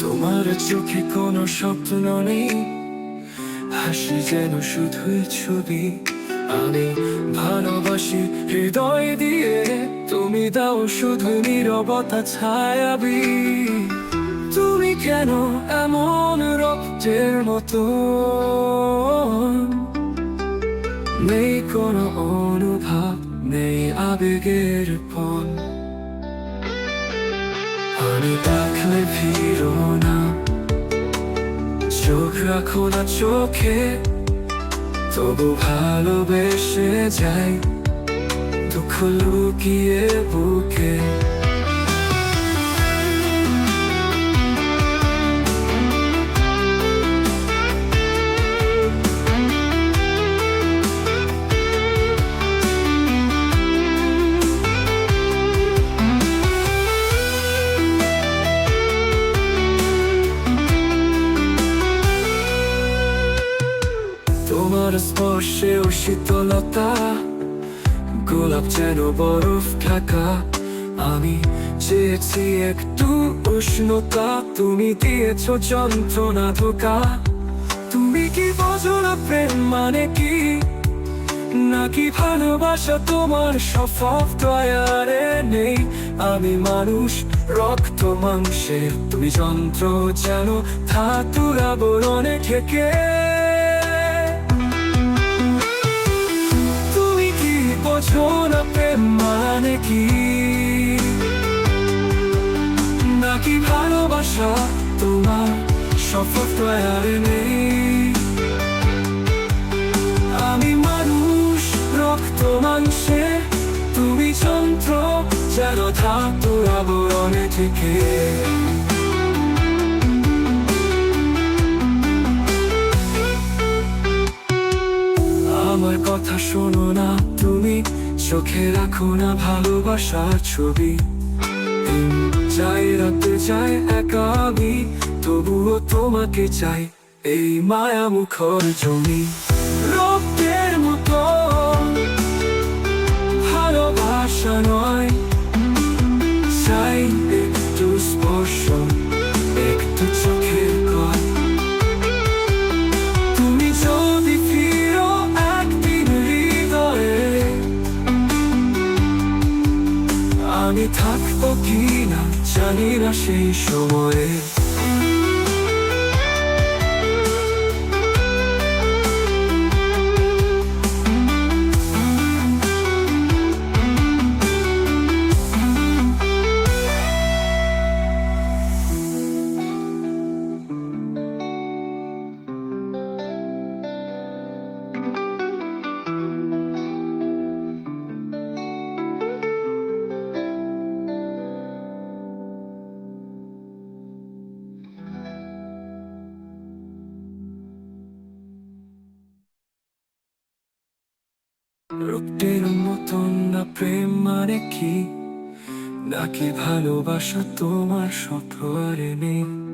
তোমার চোখে কোনো স্বপ্ন নেই। হাসি যেন শুধুই ছবি। আমি ভালোবাসি হৃদয় দিয়ে। তুমি দাও শুধু নীরবতা, ছায়াবি। তুমি কেন এমন রক্তের মতো? নেই কোনো অনুভব, নেই আবেগের পণ আমি ডাকলে ফিরো না। চোখ রাখো না চোখে তবু ভালোবেসে যাই দুঃখ লুকিয়ে বুকে। স্পর্শেও শীতলতা গোলাপ যেন বরফ ঢাকা। আমি চেয়েছি একটু উষ্ণতা, তুমি দিয়েছ যন্ত্রণা ধোকা। তুমি কি প্রেম মানে কি? নাকি ভালোবাসা তোমার সফল দয়ারে নেই? আমি মানুষ, রক্ত মাংসের, তুমি যন্ত্র যেন ধাতুর আবরণে ঠেকে নাকি ভালোবাসা? তোমার সফল দয়ারে নেই। আমি মানুষ, রক্ত মাংসে, তুমি যন্ত্র, যেন ধাতুর আবরণে থেকে আমার কথা শোনো না তুমি, চোখে রাখো না ভালোবাসার ছবি। চাই রাতে চাই একা আমি তবুও তোমাকে চাই এই মায়া মুখর জমি। আমি থাকব কি না জানি না সেই সময়ে। রক্তের মতন না প্রেম মানে কি? নাকি ভালোবাসা তোমার সফরে নেই? উম,